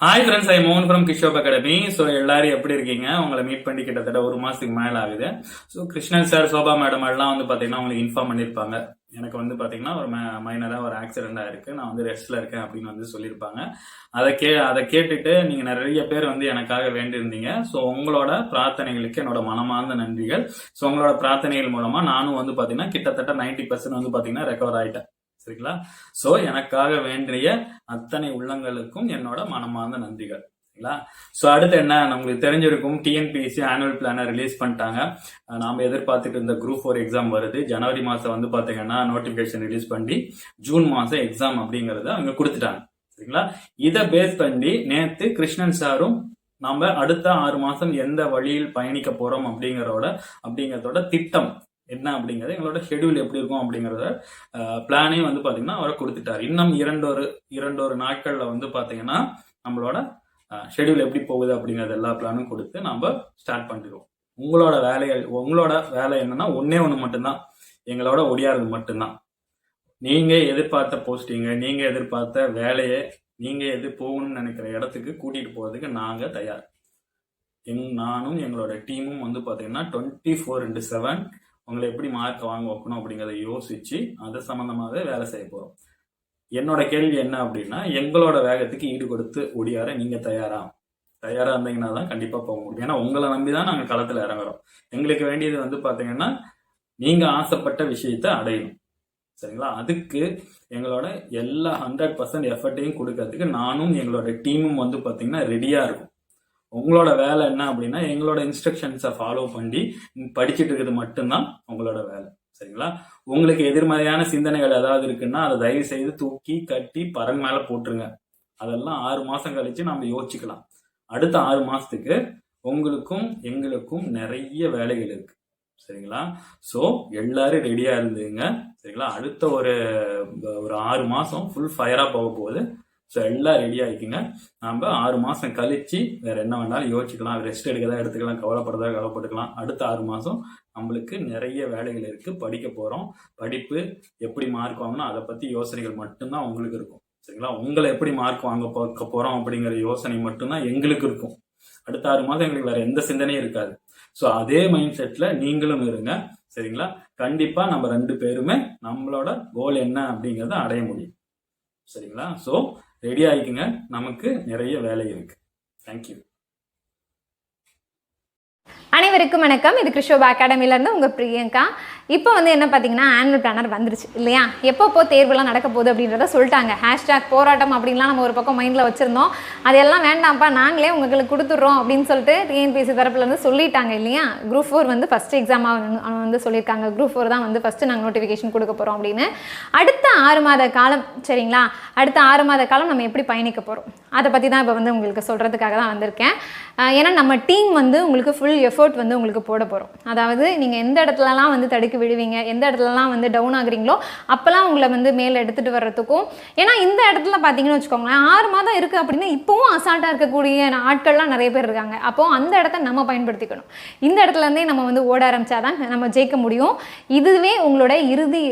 Hi friends ஐ மோகன் from கிஷோப் academy so எல்லாரும் எப்படி இருக்கீங்க? உங்களை மீட் பண்ணி கிட்டத்தட்ட ஒரு மாதத்துக்கு மேலே ஆகுது. So Krishnan sir Sobha madam எல்லாம் வந்து பார்த்தீங்கன்னா உங்களுக்கு இன்ஃபார்ம் பண்ணியிருப்பாங்க எனக்கு வந்து பார்த்தீங்கன்னா ஒரு மைனராக ஒரு ஆக்சிடென்ட் இருக்குது நான் வந்து ரெஸ்ட்டில் இருக்கேன் அப்படின்னு வந்து சொல்லியிருப்பாங்க அதை கே அதை கேட்டுட்டு நீங்கள் நிறைய பேர் வந்து எனக்காக வேண்டியிருந்தீங்க. ஸோ உங்களோட பிரார்த்தனைகளுக்கு என்னோட மனமார்ந்த நன்றிகள். ஸோ உங்களோட பிரார்த்தனைகள் மூலமாக நானும் வந்து பார்த்தீங்கன்னா கிட்டத்தட்ட 90% பர்சன்ட் வந்து பார்த்தீங்கன்னா ரெக்கவர் ஆகிட்டேன் சரிங்களா சோ எனக்காக வேண்டிய அத்தனை உள்ளங்களுக்கும் என்னோட மனமார்ந்த நன்றிகள். சரிங்களா? சோ அடுத்து என்ன? நம்மளுக்கு தெரிஞ்சிருக்கும் டிஎன்பிஎஸ்சி ஆனுவல் பிளானை ரிலீஸ் பண்ணிட்டாங்க. நாம எதிர்பார்த்துட்டு இருந்த குரூப் ஃபோர் எக்ஸாம் வருது. ஜனவரி மாசம் வந்து பாத்தீங்கன்னா நோட்டிபிகேஷன் ரிலீஸ் பண்ணி ஜூன் மாசம் எக்ஸாம் அப்படிங்கறத அவங்க கொடுத்துட்டாங்க. சரிங்களா? இதை பேஸ் பண்ணி நேத்து கிருஷ்ணன் சாரும் நாம அடுத்த ஆறு மாசம் எந்த வழியில் பயணிக்க போறோம் அப்படிங்கறதோட அப்படிங்கறதோட திட்டம் என்ன அப்படிங்கிறது எங்களோட ஷெட்யூல் எப்படி இருக்கும் அப்படிங்கிறத பிளானே வந்து பார்த்தீங்கன்னா அவரை கொடுத்துட்டார். இன்னும் இரண்டொரு இரண்டொரு நாட்களில் வந்து பார்த்தீங்கன்னா நம்மளோட ஷெட்யூல் எப்படி போகுது அப்படிங்கிறது எல்லா பிளானும் கொடுத்து நம்ம ஸ்டார்ட் பண்ணிடுவோம். உங்களோட வேலைகள் உங்களோட வேலை என்னன்னா ஒன்னே ஒன்று மட்டும்தான். எங்களோட ஒடியாறது மட்டும்தான். நீங்கள் எதிர்பார்த்த போஸ்டிங்க நீங்கள் எதிர்பார்த்த வேலையை நீங்கள் எது போகணும்னு நினைக்கிற இடத்துக்கு கூட்டிகிட்டு போகிறதுக்கு நாங்கள் தயார். எங் நானும் எங்களோட டீமும் வந்து பார்த்தீங்கன்னா டுவெண்ட்டி ஃபோர் இன்ட்டு செவன் உங்களை எப்படி மார்க் வாங்க வைக்கணும் அப்படிங்கிறத யோசிச்சு அது சம்மந்தமாகவே வேலை செய்ய போறோம். என்னோட கேள்வி என்ன அப்படின்னா எங்களோட வேகத்துக்கு ஈடு கொடுத்து ஒடியார நீங்க தயாரா? தயாரா இருந்தீங்கன்னா தான் கண்டிப்பா போக முடியும். ஏன்னா உங்களை நம்பி தான் நாங்க களத்துல இறங்குறோம். எங்களுக்கு வேண்டியது வந்து பாத்தீங்கன்னா நீங்க ஆசைப்பட்ட விஷயத்தை அடையணும். சரிங்களா? அதுக்கு எங்களோட எல்லா ஹண்ட்ரட் பர்சன்ட் எஃபர்ட்டையும் கொடுக்கறதுக்கு நானும் எங்களோட டீமும் வந்து பாத்தீங்கன்னா ரெடியா இருக்கும். உங்களோட வேலை என்ன அப்படின்னா எங்களோட இன்ஸ்ட்ரக்ஷன்ஸை ஃபாலோ பண்ணி படிச்சுட்டு இருக்கிறது மட்டும்தான் உங்களோட வேலை. சரிங்களா? உங்களுக்கு எதிர்மறையான சிந்தனைகள் ஏதாவது இருக்குன்னா அதை தயவு செய்து தூக்கி கட்டி பரன் மேலே போட்டுருங்க. அதெல்லாம் ஆறு மாதம் கழிச்சு நம்ம யோசிச்சுக்கலாம். அடுத்த ஆறு மாதத்துக்கு உங்களுக்கும் எங்களுக்கும் நிறைய வேலைகள் இருக்கு. சரிங்களா? ஸோ எல்லாரும் ரெடியாக இருந்துங்க. சரிங்களா? அடுத்த ஒரு ஒரு ஆறு மாதம் ஃபுல் ஃபயராக போக போகுது. ஸோ எல்லாம் ரெடி ஆகிக்குங்க நம்ம ஆறு மாதம் கழிச்சு வேற என்ன வேணாலும் யோசிச்சுக்கலாம். ரெஸ்ட் எடுக்கதா எடுத்துக்கலாம். கவலைப்படுறதா கவலைப்பட்டுக்கலாம். அடுத்த ஆறு மாதம் நம்மளுக்கு நிறைய வேலைகள் இருக்கு. படிக்க போறோம். படிப்பு எப்படி மார்க் வாங்கணும் அதை பத்தி யோசனைகள் மட்டும்தான் உங்களுக்கு இருக்கும். சரிங்களா? உங்களை எப்படி மார்க் வாங்க பார்க்க போறோம் அப்படிங்கிற யோசனை மட்டும்தான் எங்களுக்கு இருக்கும். அடுத்த ஆறு மாதம் எங்களுக்கு வேற எந்த சிந்தனையும் இருக்காது. ஸோ அதே மைண்ட் செட்ல நீங்களும் இருங்க. சரிங்களா? கண்டிப்பா நம்ம ரெண்டு பேருமே நம்மளோட கோல் என்ன அப்படிங்கிறத அடைய முடியும். சரிங்களா? ஸோ ரெடி ஆகிக்குங்க நமக்கு நிறைய வேலை இருக்கு. தேங்க்யூ அனைவருக்கும் வணக்கம். இது கிருஷோபா அகாடமிலேருந்து உங்கள் பிரியங்கா. இப்போ வந்து என்ன பார்த்தீங்கன்னா ஆனுவல் பிளானர் வந்துருச்சு இல்லையா? எப்பப்போ தேர்வுலாம் நடக்க போகுது அப்படின்றத சொல்லிட்டாங்க. ஹேஷ்டாக் போராட்டம் அப்படின்லாம் நம்ம ஒரு பக்கம் மைண்டில் வச்சுருந்தோம். அதெல்லாம் வேண்டாம்ப்பா நாங்களே உங்களுக்கு கொடுத்துட்றோம் அப்படின்னு சொல்லிட்டு டிஎன்பிஎஸ்சி தரப்புலேருந்து சொல்லிட்டாங்க இல்லையா? குரூப் ஃபோர் வந்து ஃபஸ்ட் எக்ஸாமாக வந்து சொல்லியிருக்காங்க. குரூப் ஃபோர் தான் வந்து ஃபஸ்ட்டு நாங்கள் நோட்டிஃபிகேஷன் கொடுக்க போகிறோம் அப்படின்னு. அடுத்த ஆறு மாத காலம் சரிங்களா? அடுத்த ஆறு மாத காலம் நம்ம எப்படி பயணிக்க போகிறோம் அதை பற்றி தான் இப்போ வந்து உங்களுக்கு சொல்கிறதுக்காக தான் வந்திருக்கேன். ஏன்னா நம்ம டீம் வந்து உங்களுக்கு ஃபுல் எஃபோர்ட் வந்து உங்களுக்கு போட போகிறோம் அதாவது நீங்கள் எந்த இடத்துலலாம் வந்து தடுக்க விழுவீங்க எந்த இடத்துலலாம் வந்து டவுன் ஆகுறீங்களோ அப்போல்லாம் உங்களை வந்து மேலே எடுத்துகிட்டு வர்றதுக்கும். ஏன்னா இந்த இடத்துல பார்த்தீங்கன்னு வச்சுக்கோங்களேன் ஆறு மாதம் இருக்குது அப்படின்னா இப்போவும் அசால்ட்டாக இருக்கக்கூடிய ஆட்கள்லாம் நிறைய பேர் இருக்காங்க. அப்போது அந்த இடத்த நம்ம பயன்படுத்திக்கணும். இந்த இடத்துல இருந்தே நம்ம வந்து ஓட ஆரம்பிச்சாதான் நம்ம ஜெயிக்க முடியும். இதுவே உங்களோட இறுதி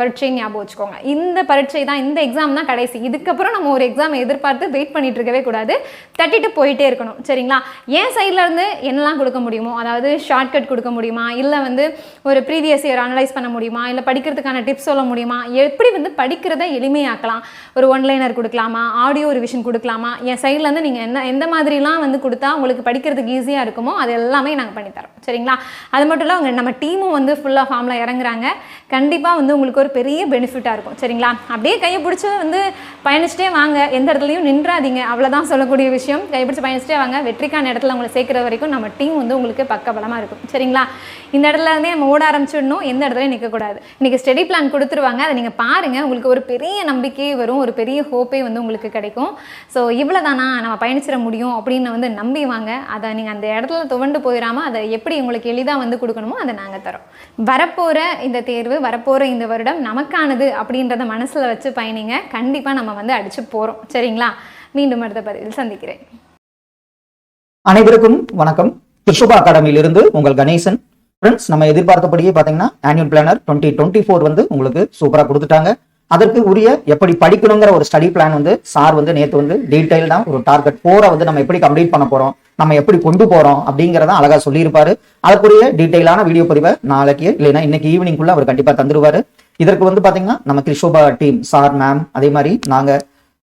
பரீட்சை ஞாபகம் வச்சுக்கோங்க. இந்த பரீட்சை தான் இந்த எக்ஸாம் தான் கடைசி. இதுக்கப்புறம் நம்ம ஒரு எக்ஸாம் எதிர்பார்த்து வெயிட் பண்ணிட்டு இருக்கவே கூடாது. தட்டிட்டு போயிட்டே இருக்கணும். சரிங்களா? என் சைட்லேருந்து என்னெல்லாம் கொடுக்க முடியுமோ அதாவது ஷார்ட்கட் கொடுக்க முடியுமா? இல்லை வந்து ஒரு ப்ரீவியஸ் இயர் அனலைஸ் பண்ண முடியுமா? இல்லை படிக்கிறதுக்கான டிப்ஸ் சொல்ல முடியுமா? எப்படி வந்து படிக்கிறத எளிமையாக்கலாம்? ஒரு ஒன்லைனர் கொடுக்கலாமா? ஆடியோ ரிவிஷன் கொடுக்கலாமா? என் சைட்லேருந்து நீங்கள் என்ன எந்த மாதிரிலாம் வந்து கொடுத்தா உங்களுக்கு படிக்கிறதுக்கு ஈஸியாக இருக்குமோ அது எல்லாமே நாங்கள் பண்ணித்தரோம் சரிங்களா? அது மட்டும் இல்லை உங்க நம்ம டீமும் வந்து ஃபுல்லாக ஃபார்மில் இறங்குறாங்க. கண்டிப்பாக வந்து உங்களுக்கு ஒரு பெரிய பெனிஃபிட்டாக இருக்கும். சரிங்களா? அப்படியே கையை பிடிச்சி வந்து பயணிச்சிட்டே வாங்க. எந்த இடத்துலையும் நின்றாதீங்க. அவ்வளோதான் சொல்லக்கூடிய விஷயம். கை பிடிச்சி பயணிச்சிட்டே வாங்க. வெற்றிக்கான இடத்துல உங்களை சேர்க்குற வரைக்கும் நம்ம டீம் வந்து உங்களுக்கு பக்கபலமாக இருக்கும். சரிங்களா? இந்த இடத்துல இருந்தே நம்ம ஓட ஆரம்பிச்சிடணும். எந்த இடத்துல நிற்கக்கூடாது இன்றைக்கி ஸ்டடி பிளான் கொடுத்துருவாங்க. அதை நீங்கள் பாருங்கள் உங்களுக்கு ஒரு பெரிய நம்பிக்கையே வரும். ஒரு பெரிய ஹோப்பே வந்து உங்களுக்கு கிடைக்கும். ஸோ இவ்வளோ தானா நம்ம பயணிச்சிட முடியும் அப்படின்னு வந்து நம்பி வாங்க. அதை நீங்கள் அந்த இடத்துல துவண்டு போயிடாமல் அதை எப்படி உங்களுக்கு எளிதாக வந்து கொடுக்கணுமோ அதை நாங்கள் தரோம். வரப்போகிற இந்த தேர்வு வரப்போகிற இந்த வருடம் நமக்கானது அப்படின்றத மனசில் வச்சு பயணிங்க. கண்டிப்பாக நம்ம வந்து அடிச்சு போகிறோம் சரிங்களா? மீண்டும் அடுத்த பதிவில் சந்திக்கிறேன். அனைவருக்கும் வணக்கம். கிருஷுபா அகாடமியிலிருந்து உங்கள் கணேசன் ஃப்ரெண்ட்ஸ் நம்ம எதிர்பார்த்தபடியே பார்த்தீங்கன்னா annual planner twenty twenty four வந்து உங்களுக்கு சூப்பராக கொடுத்துட்டாங்க. அதற்கு உரிய எப்படி படிக்கணுங்கிற ஒரு ஸ்டடி பிளான் வந்து சார் வந்து நேற்று வந்து டீட்டெயில்டாக ஒரு டார்கெட் ஃபோரை வந்து நம்ம எப்படி கம்ப்ளீட் பண்ண போகிறோம் நம்ம எப்படி கொண்டு போகிறோம் அப்படிங்கிறத அழகாக சொல்லியிருப்பாரு. அதற்குரிய டீட்டெயிலான வீடியோ பதிவை நாளைக்கு இல்லைன்னா இன்னைக்கு ஈவினிங்குள்ள அவர் கண்டிப்பாக தந்துருவாரு. இதற்கு வந்து பார்த்தீங்கன்னா நம்ம கிருஷோபா டீம் சார் மேம் அதே மாதிரி நாங்கள்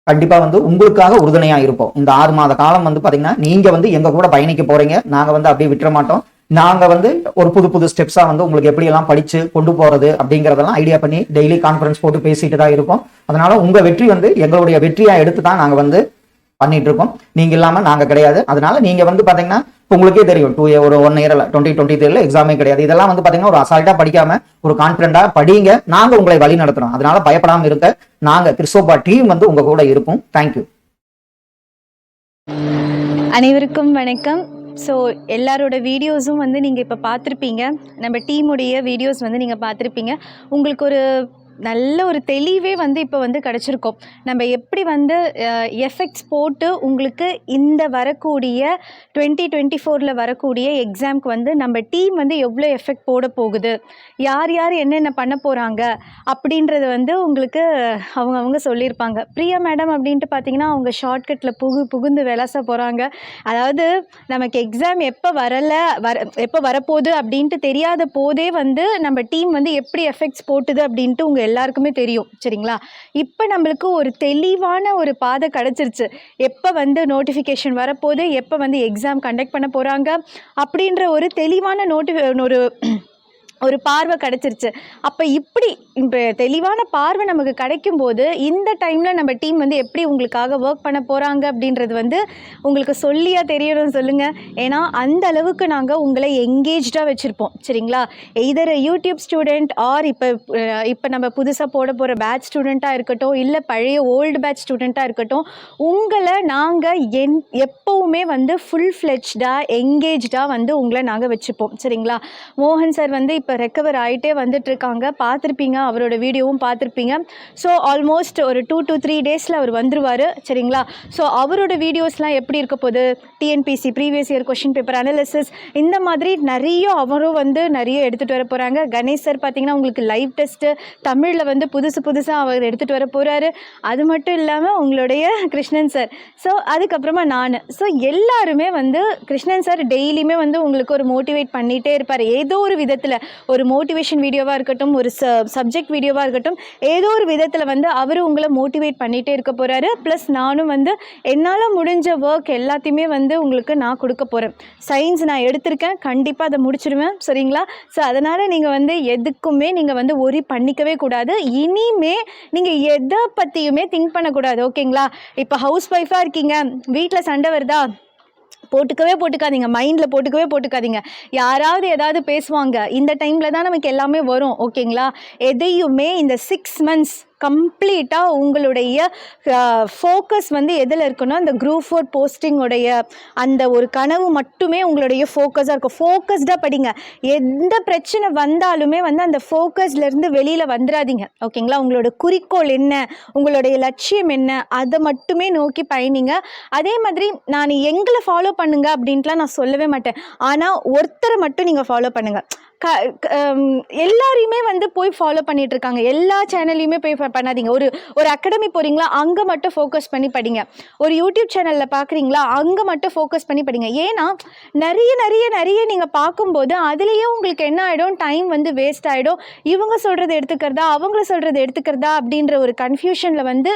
கண்டிப்பா வந்து உங்களுக்காக உறுதுணையா இருப்போம். இந்த ஆறு மாத காலம் வந்து பாத்தீங்கன்னா நீங்க வந்து எங்க கூட பயணிக்க போறீங்க. நாங்க வந்து அப்படியே விட்டுற மாட்டோம். நாங்கள் வந்து ஒரு புது புது ஸ்டெப்ஸாக வந்து உங்களுக்கு எப்படியெல்லாம் படித்து கொண்டு போகிறது அப்படிங்கிறதெல்லாம் ஐடியா பண்ணி டெய்லி கான்ஃபரன்ஸ் போட்டு பேசிட்டு தான் இருக்கோம். அதனால் உங்கள் வெற்றி வந்து எங்களுடைய வெற்றியாக எடுத்து தான் நாங்கள் வந்து பண்ணிட்டு இருக்கோம். நீங்கள் இல்லாமல் நாங்கள் கிடையாது. அதனால நீங்கள் வந்து பார்த்தீங்கன்னா உங்களுக்கே தெரியும். டூ ஒரு ஒன் இயர்ல டுவெண்ட்டி டுவெண்ட்டி த்ரீல எக்ஸாமே கிடையாது. இதெல்லாம் வந்து பார்த்தீங்கன்னா ஒரு அசால்ட்டாக படிக்காம ஒரு கான்ஃபிடண்டாக படிங்க. நாங்கள் உங்களை வழி நடத்துகிறோம் அதனால பயப்படாமல் இருக்க நாங்கள் கிறிஸ்டோபா டீம் வந்து உங்கள் கூட இருக்கும். தேங்க்யூ அனைவருக்கும் வணக்கம். ஸோ எல்லாரோட வீடியோஸும் வந்து நீங்கள் இப்போ பார்த்துருப்பீங்க. நம்ம டீமுடைய வீடியோஸ் வந்து நீங்கள் பார்த்துருப்பீங்க. உங்களுக்கு ஒரு நல்ல ஒரு தெளிவே வந்து இப்போ வந்து கிடச்சிருக்கோம். நம்ம எப்படி வந்து எஃபெக்ட்ஸ் போட்டு உங்களுக்கு இந்த வரக்கூடிய டுவெண்ட்டி டுவெண்ட்டி ஃபோரில் வரக்கூடிய எக்ஸாம்க்கு வந்து நம்ம டீம் வந்து எவ்வளோ எஃபெக்ட் போட போகுது யார் யார் என்னென்ன பண்ண போகிறாங்க அப்படின்றத வந்து உங்களுக்கு அவங்க அவங்க சொல்லியிருப்பாங்க. பிரியா மேடம் அப்படின்ட்டு பார்த்தீங்கன்னா அவங்க ஷார்ட்கட்டில் புகு புகுந்து விளாச போகிறாங்க அதாவது நமக்கு எக்ஸாம் எப்போ வரலை வர எப்போ வரப்போகுது அப்படின்ட்டு தெரியாத போதே வந்து நம்ம டீம் வந்து எப்படி எஃபெக்ட்ஸ் போட்டுது அப்படின்ட்டு உங்கள் எல்லாருக்குமே தெரியும் சரிங்களா? இப்போ நம்மளுக்கு ஒரு தெளிவான ஒரு பாதை கிடச்சிருச்சு. எப்போ வந்து நோட்டிஃபிகேஷன் வரப்போகுது? எப்போ வந்து எக்ஸாம் கண்டக்ட் பண்ண போகிறாங்க அப்படின்ற ஒரு தெளிவான நோட்டி ஒரு ஒரு பார்வை கிடச்சிருச்சு. அப்போ இப்படி இப்போ தெளிவான பார்வை நமக்கு கிடைக்கும் போது இந்த டைமில் நம்ம டீம் வந்து எப்படி உங்களுக்காக ஒர்க் பண்ண போகிறாங்க அப்படின்றது வந்து உங்களுக்கு சொல்லியா தெரியணும் சொல்லுங்கள் ஏன்னா அந்த அளவுக்கு நாங்கள் உங்களை எங்கேஜ்டாக வச்சுருப்போம். சரிங்களா? எய்தர் யூடியூப் ஸ்டூடெண்ட் ஆர் இப்போ இப்போ நம்ம புதுசாக போட போகிற பேட்ச் ஸ்டூடெண்ட்டாக இருக்கட்டும் இல்லை பழைய ஓல்டு பேட்ச் ஸ்டூடெண்ட்டாக இருக்கட்டும் உங்களை நாங்கள் என் எப்போவுமே வந்து ஃபுல் ஃப்ளெஜ்டாக எங்கேஜ்டாக வந்து உங்களை நாங்கள் வச்சுப்போம். சரிங்களா? மோகன் சார் வந்து இப்போ இப்போ ரெக்கவர் ஆகிட்டே வந்துட்டுருக்காங்க. பார்த்துருப்பீங்க அவரோட வீடியோவும் பார்த்துருப்பீங்க. ஸோ ஆல்மோஸ்ட் ஒரு டூ டு த்ரீ டேஸில் அவர் வந்துருவார் சரிங்களா? ஸோ அவரோட வீடியோஸ்லாம் எப்படி இருக்க போகுது? TNPSC previous year question paper analysis இந்த மாதிரி நிறைய அவரும் வந்து நிறைய எடுத்துகிட்டு வர போகிறாங்க கணேஷ் சார் பார்த்தீங்கன்னா உங்களுக்கு லைவ் டெஸ்ட்டு தமிழில் வந்து புதுசு புதுசாக அவர் எடுத்துகிட்டு வர போகிறாரு அது மட்டும் இல்லாமல் உங்களுடைய கிருஷ்ணன் சார் ஸோ அதுக்கப்புறமா நான். ஸோ எல்லாருமே வந்து கிருஷ்ணன் சார் டெய்லியுமே வந்து உங்களுக்கு ஒரு மோட்டிவேட் பண்ணிகிட்டே இருப்பார். ஏதோ ஒரு விதத்தில். ஒரு மோட்டிவேஷன் வீடியோவாக இருக்கட்டும் ஒரு ச சப்ஜெக்ட் வீடியோவாக இருக்கட்டும் ஏதோ ஒரு விதத்தில் வந்து அவர் உங்களை மோட்டிவேட் பண்ணிகிட்டே இருக்க போகிறாரு ப்ளஸ் நானும் வந்து என்னால் முடிஞ்ச ஒர்க் எல்லாத்தையுமே வந்து உங்களுக்கு நான் கொடுக்க போகிறேன் சயின்ஸ் நான் எடுத்திருக்கேன். கண்டிப்பாக அதை முடிச்சிடுவேன் சரிங்களா? ஸோ அதனால் நீங்கள் வந்து எதுக்குமே நீங்கள் வந்து ஒரி பண்ணிக்கவே கூடாது. இனிமே நீங்கள் எதை பற்றியுமே திங்க் பண்ணக்கூடாது. ஓகேங்களா இப்போ ஹவுஸ் ஒய்ஃபாக இருக்கீங்க. வீட்டில் சண்டை வருதா? போட்டுக்கவே போட்டுக்காதீங்க. மைண்டில் போட்டுக்கவே போட்டுக்காதீங்க. யாராவது ஏதாவது பேசுவாங்க. இந்த டைமில் தான் நமக்கு எல்லாமே வரும். ஓகேங்களா எதையுமே இந்த சிக்ஸ் மந்த்ஸ் கம்ப்ளீட்டாக உங்களுடைய ஃபோக்கஸ் வந்து எதில் இருக்குன்னா அந்த குரூப் ஃபோர் போஸ்டிங்குடைய அந்த ஒரு கனவு மட்டுமே உங்களுடைய ஃபோக்கஸாக இருக்கும். ஃபோக்கஸ்டாக படிங்க. எந்த பிரச்சனை வந்தாலுமே வந்து அந்த ஃபோக்கஸ்லேருந்து வெளியில் வந்துடாதீங்க ஓகேங்களா? உங்களோட குறிக்கோள் என்ன? உங்களுடைய லட்சியம் என்ன? அதை மட்டுமே நோக்கி பயணிங்க. அதே மாதிரி நான் எங்களை ஃபாலோ பண்ணுங்க அப்படின்ட்டுலாம் நான் சொல்லவே மாட்டேன். ஆனால் ஒருத்தரை மட்டும் நீங்கள் ஃபாலோ பண்ணுங்கள் க க- எல்லாரையுமே வந்து போய் ஃபாலோ பண்ணிட்டு இருக்காங்க எல்லா சேனல்லையுமே போய் பண்ணாதீங்க. ஒரு ஒரு அகாடமி போறீங்களா அங்கே மட்டும் ஃபோக்கஸ் பண்ணி படிங்க. ஒரு யூடியூப் சேனலில் பார்க்குறீங்களா அங்கே மட்டும் ஃபோக்கஸ் பண்ணி படிங்க. ஏன்னா நிறைய நிறைய நிறைய நீங்கள் பார்க்கும்போது அதுலேயே உங்களுக்கு என்ன ஆகிடும் டைம் வந்து வேஸ்ட் ஆகிடும் இவங்க சொல்கிறத எடுத்துக்கிறதா அவங்கள சொல்கிறத எடுத்துக்கிறதா அப்படின்ற ஒரு கன்ஃபியூஷனில் வந்து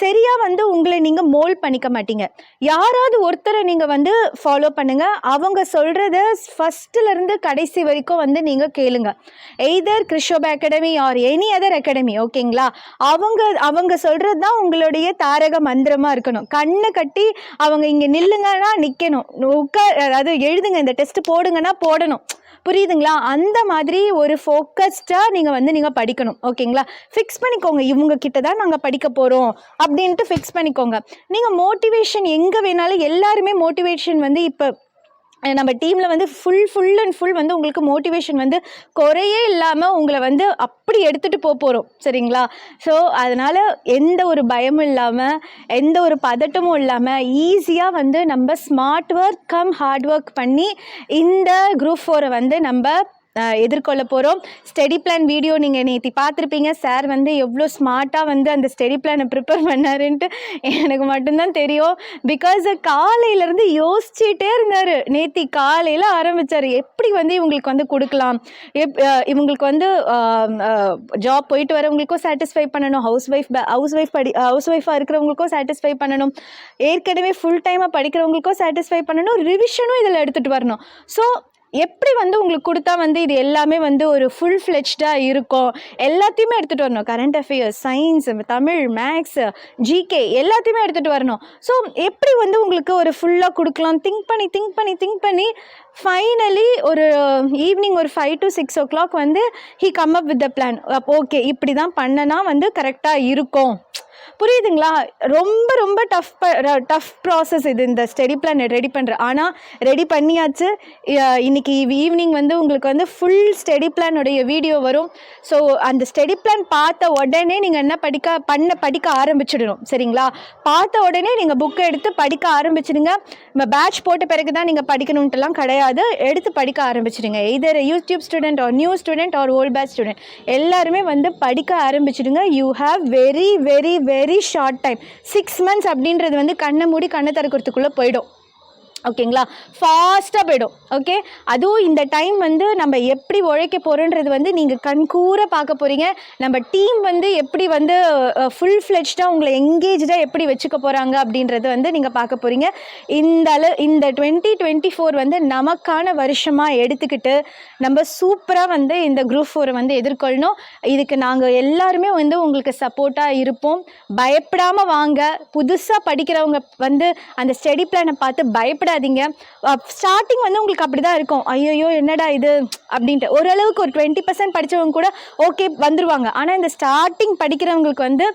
சரியாக வந்து உங்களை நீங்கள் மோல் பண்ணிக்க மாட்டீங்க. யாராவது ஒருத்தரை நீங்கள் வந்து ஃபாலோ பண்ணுங்கள் அவங்க சொல்கிறத ஃபஸ்ட்டுலேருந்து கடைசி வரைக்கும் வந்து நீங்கள் கேளுங்க. Either Krishop academy or any other academy ஓகேங்களா அவங்க அவங்க சொல்கிறது தான் உங்களுடைய தாரக மந்திரமாக இருக்கணும். கண்ணை கட்டி அவங்க இங்கே நில்லுங்கன்னா நிற்கணும் உட்கார் அதாவது எழுதுங்க இந்த டெஸ்ட் போடுங்கன்னா போடணும். புரியுதுங்களா? அந்த மாதிரி ஒரு ஃபோக்கஸ்டாக நீங்கள் வந்து நீங்கள் படிக்கணும் ஓகேங்களா ஃபிக்ஸ் பண்ணிக்கோங்க. இவங்க கிட்ட தான் நாங்கள் படிக்க போகிறோம் அப்படின்ட்டு ஃபிக்ஸ் பண்ணிக்கோங்க. நீங்கள் மோட்டிவேஷன் எங்கே வேணாலும் எல்லாருமே மோட்டிவேஷன் வந்து இப்போ நம்ம டீமில் வந்து ஃபுல் ஃபுல் அண்ட் ஃபுல் வந்து உங்களுக்கு மோட்டிவேஷன் வந்து குறையே இல்லாமல் உங்களை வந்து அப்படி எடுத்துகிட்டு போக போகிறோம் சரிங்களா? ஸோ அதனால் எந்த ஒரு பயமும் இல்லாமல் எந்த ஒரு பதட்டமும் இல்லாமல் ஈஸியாக வந்து நம்ம smart work cum hard work பண்ணி இந்த குரூப் ஃபோரை வந்து நம்ம எதிர்கொள்ள போகிறோம் ஸ்டடி பிளான் வீடியோ நீங்கள் நேற்று பார்த்துருப்பீங்க. சார் வந்து எவ்வளோ ஸ்மார்ட்டாக வந்து அந்த ஸ்டடி பிளானை ப்ரிப்பேர் பண்ணாருன்ட்டு எனக்கு மட்டும்தான் தெரியும். பிகாஸ் காலையிலேருந்து யோசிச்சுட்டே இருந்தார். நேத்தி காலையில் ஆரம்பித்தார் எப்படி வந்து இவங்களுக்கு வந்து கொடுக்கலாம்? எப் இவங்களுக்கு வந்து ஜாப் போயிட்டு வரவங்களுக்கும் சாட்டிஸ்ஃபை பண்ணணும். ஹவுஸ் ஒய்ஃப் ஹவுஸ் ஒய்ஃப் படி ஹவுஸ் ஒய்ஃபாக இருக்கிறவங்களுக்கும் சாட்டிஸ்ஃபை பண்ணணும். ஏற்கனவே ஃபுல் டைமாக படிக்கிறவங்களுக்கும் சாட்டிஸ்ஃபை பண்ணணும். ரிவிஷனும் இதில் எடுத்துகிட்டு வரணும். ஸோ எப்படி வந்து உங்களுக்கு கொடுத்தா வந்து இது எல்லாமே வந்து ஒரு ஃபுல் ஃப்ளெஜ்டாக இருக்கும்? எல்லாத்தையுமே எடுத்துகிட்டு வரணும். Current affairs science Tamil maths GK எல்லாத்தையுமே எடுத்துகிட்டு வரணும். ஸோ எப்படி வந்து உங்களுக்கு ஒரு ஃபுல்லாக கொடுக்கலாம்? திங்க் பண்ணி திங்க் பண்ணி திங்க் பண்ணி ஃபைனலி ஒரு um, ஈவினிங் ஒரு five to six o'clock வந்து he come up with the plan okay இப்படி தான் பண்ணனா வந்து கரெக்டாக இருக்கும். புரியுதுங்களா? ரொம்ப ரொம்ப டஃப் டஃப் ப்ராசஸ் இது இந்த ஸ்டடி பிளான் ரெடி பண்ணுற ஆனால் ரெடி பண்ணியாச்சு. இன்னைக்கு ஈவினிங் வந்து உங்களுக்கு வந்து ஃபுல் ஸ்டடி பிளானுடைய வீடியோ வரும். ஸோ அந்த ஸ்டடி பிளான் பார்த்த உடனே நீங்கள் என்ன படிக்க பண்ண படிக்க ஆரம்பிச்சிடணும். சரிங்களா? பார்த்த உடனே நீங்கள் புக்கை எடுத்து படிக்க ஆரம்பிச்சிடுங்க. நம்ம பேட்ச் போட்ட பிறகு தான் நீங்கள் படிக்கணுன்ட்டுலாம் கிடையாது. எடுத்து படிக்க ஆரம்பிச்சிடுங்க. Either YouTube student or new student or old batch student எல்லாருமே வந்து படிக்க ஆரம்பிச்சிடுங்க. You have very very very short time six months அப்படின்றது வந்து கண்ணை மூடி கண்ணை திறக்கிறதுக்குள்ளே போயிடும். ஓகேங்களா? ஃபாஸ்ட்டாக போயிடும். ஓகே? அதுவும் இந்த டைம் வந்து நம்ம எப்படி உழைக்க போகிறோன்றது வந்து நீங்கள் கண்கூற பார்க்க போகிறீங்க நம்ம டீம் வந்து எப்படி வந்து ஃபுல் ஃப்ளெஜ்டாக உங்களை எங்கேஜாக எப்படி வச்சுக்க போகிறாங்க அப்படின்றது வந்து நீங்கள் பார்க்க போகிறீங்க இந்த அளவு இந்த டுவெண்ட்டி டுவெண்ட்டி ஃபோர் வந்து நமக்கான வருஷமாக எடுத்துக்கிட்டு நம்ம சூப்பராக வந்து இந்த குரூப் ஃபோரை வந்து எதிர்கொள்ளணும். இதுக்கு நாங்கள் எல்லாருமே வந்து உங்களுக்கு சப்போர்ட்டாக இருப்போம். பயப்படாமல் வாங்க. புதுசாக படிக்கிறவங்க வந்து அந்த ஸ்டடி பிளானை பார்த்து பயப்படாதீங்க. ஸ்டார்டிங் வந்து உங்களுக்கு அப்படி தான் இருக்கும். ஐயோ என்னடா இது? அப்படின்ட்டு. ஓரளவுக்கு ஒரு டுவெண்ட்டி பர்சன்ட் படித்தவங்க கூட ஓகே வந்துருவாங்க. ஆனால் இந்த ஸ்டார்டிங் படிக்கிறவங்களுக்கு வந்து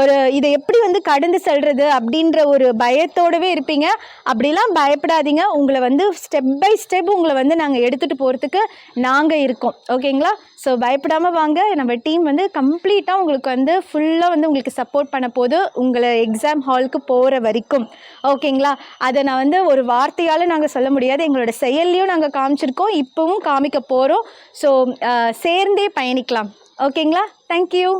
ஒரு இதை எப்படி வந்து கடந்து செல்வது அப்படின்ற ஒரு பயத்தோடவே இருப்பீங்க. அப்படிலாம் பயப்படாதீங்க. உங்களை வந்து ஸ்டெப் பை ஸ்டெப் உங்களை வந்து நாங்கள் எடுத்துகிட்டு போகிறதுக்கு நாங்கள் இருக்கோம். ஓகேங்களா ஸோ பயப்படாமல் வாங்க. நம்ம டீம் வந்து கம்ப்ளீட்டாக உங்களுக்கு வந்து ஃபுல்லாக வந்து உங்களுக்கு சப்போர்ட் பண்ண போது உங்களை எக்ஸாம் ஹாலுக்கு போகிற வரைக்கும். ஓகேங்களா அதை நான் வந்து ஒரு வார்த்தையால் நாங்கள் சொல்ல முடியாது. எங்களோட செயல்லையும் நாங்கள் காமிச்சிருக்கோம். இப்போவும் காமிக்க போகிறோம் ஸோ சேர்ந்தே பயணிக்கலாம். ஓகேங்களா தேங்க்யூ